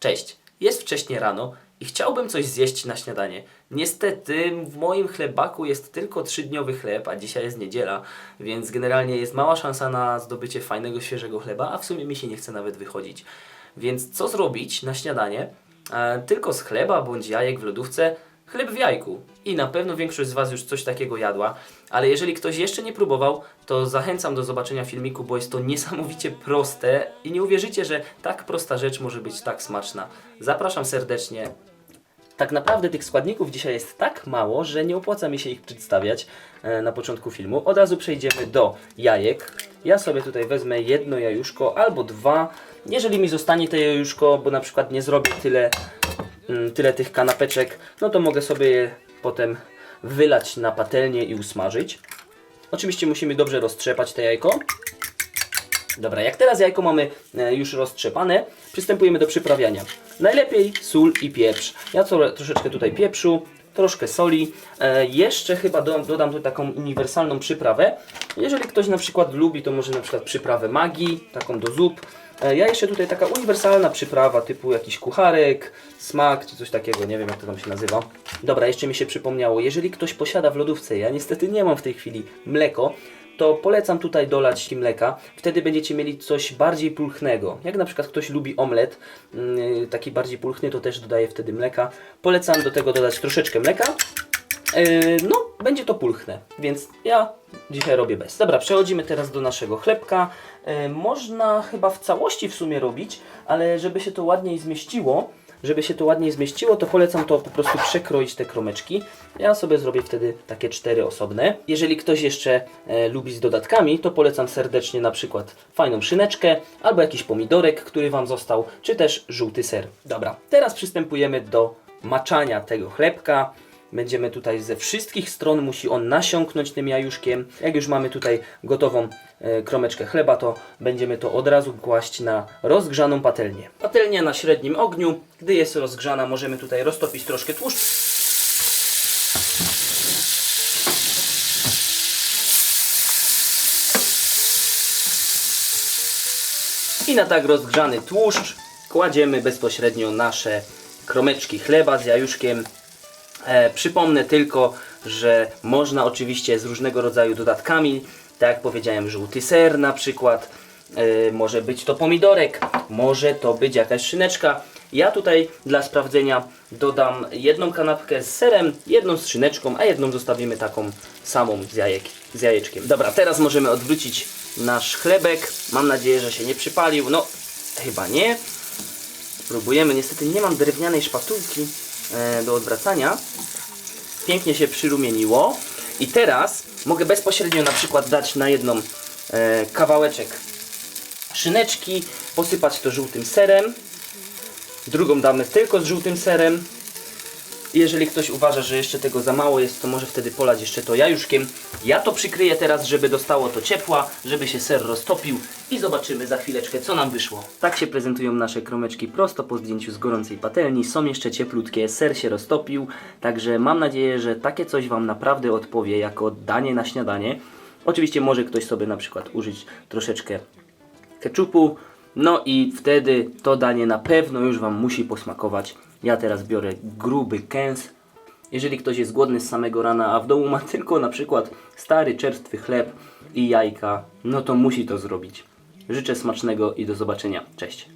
Cześć, jest wcześnie rano i chciałbym coś zjeść na śniadanie. Niestety w moim chlebaku jest tylko trzydniowy chleb, a dzisiaj jest niedziela, więc generalnie jest mała szansa na zdobycie fajnego, świeżego chleba, a w sumie mi się nie chce nawet wychodzić. Więc co zrobić na śniadanie? E, tylko z chleba bądź jajek w lodówce, chleb w jajku. I na pewno większość z Was już coś takiego jadła, ale jeżeli ktoś jeszcze nie próbował, to zachęcam do zobaczenia filmiku, bo jest to niesamowicie proste i nie uwierzycie, że tak prosta rzecz może być tak smaczna. Zapraszam serdecznie. Tak naprawdę tych składników dzisiaj jest tak mało, że nie opłaca mi się ich przedstawiać e, na początku filmu. Od razu przejdziemy do jajek. Ja sobie tutaj wezmę jedno jajuszko albo dwa. Jeżeli mi zostanie to jajuszko, bo na przykład nie zrobię tyle, tyle tych kanapeczek, no to mogę sobie je potem wylać na patelnię i usmażyć. Oczywiście musimy dobrze roztrzepać te jajko. Dobra, jak teraz jajko mamy e, już roztrzepane, przystępujemy do przyprawiania. Najlepiej sól i pieprz. Ja co, troszeczkę tutaj pieprzu, troszkę soli. E, jeszcze chyba do, dodam tu taką uniwersalną przyprawę. Jeżeli ktoś na przykład lubi, to może na przykład przyprawę magii, taką do zup. E, ja jeszcze tutaj taka uniwersalna przyprawa typu jakiś kucharek, smak czy coś takiego, nie wiem jak to tam się nazywa. Dobra, jeszcze mi się przypomniało, jeżeli ktoś posiada w lodówce, ja niestety nie mam w tej chwili mleko, to polecam tutaj dolać mleka. Wtedy będziecie mieli coś bardziej pulchnego. Jak na przykład ktoś lubi omlet, yy, taki bardziej pulchny, to też dodaję wtedy mleka. Polecam do tego dodać troszeczkę mleka. Yy, no, będzie to pulchne, więc ja dzisiaj robię bez. Dobra, przechodzimy teraz do naszego chlebka. Yy, można chyba w całości w sumie robić, ale żeby się to ładniej zmieściło, żeby się to ładniej zmieściło, to polecam to po prostu przekroić te kromeczki. Ja sobie zrobię wtedy takie cztery osobne. Jeżeli ktoś jeszcze e, lubi z dodatkami, to polecam serdecznie na przykład fajną szyneczkę, albo jakiś pomidorek, który Wam został, czy też żółty ser. Dobra, teraz przystępujemy do maczania tego chlebka. Będziemy tutaj ze wszystkich stron, musi on nasiąknąć tym jajuszkiem. Jak już mamy tutaj gotową e, kromeczkę chleba, to będziemy to od razu kłaść na rozgrzaną patelnię. Patelnia na średnim ogniu. Gdy jest rozgrzana, możemy tutaj roztopić troszkę tłuszczu. I na tak rozgrzany tłuszcz kładziemy bezpośrednio nasze kromeczki chleba z jajuszkiem. E, przypomnę tylko, że można oczywiście z różnego rodzaju dodatkami, tak jak powiedziałem, żółty ser na przykład, e, może być to pomidorek, może to być jakaś szyneczka. Ja tutaj dla sprawdzenia dodam jedną kanapkę z serem, jedną z szyneczką, a jedną zostawimy taką samą z, jajek, z jajeczkiem. Dobra, teraz możemy odwrócić nasz chlebek. Mam nadzieję, że się nie przypalił. No, chyba nie. Spróbujemy. Niestety nie mam drewnianej szpatułki do odwracania. Pięknie się przyrumieniło. I teraz mogę bezpośrednio na przykład dać na jedną e, kawałeczek szyneczki, posypać to żółtym serem. Drugą damy tylko z żółtym serem. Jeżeli ktoś uważa, że jeszcze tego za mało jest, to może wtedy polać jeszcze to jajuszkiem. Ja to przykryję teraz, żeby dostało to ciepła, żeby się ser roztopił i zobaczymy za chwileczkę, co nam wyszło. Tak się prezentują nasze kromeczki prosto po zdjęciu z gorącej patelni. Są jeszcze cieplutkie, ser się roztopił, także mam nadzieję, że takie coś Wam naprawdę odpowie jako danie na śniadanie. Oczywiście może ktoś sobie na przykład użyć troszeczkę keczupu. No i wtedy to danie na pewno już Wam musi posmakować. Ja teraz biorę gruby kęs. Jeżeli ktoś jest głodny z samego rana, a w domu ma tylko na przykład stary, czerstwy chleb i jajka, no to musi to zrobić. Życzę smacznego i do zobaczenia. Cześć.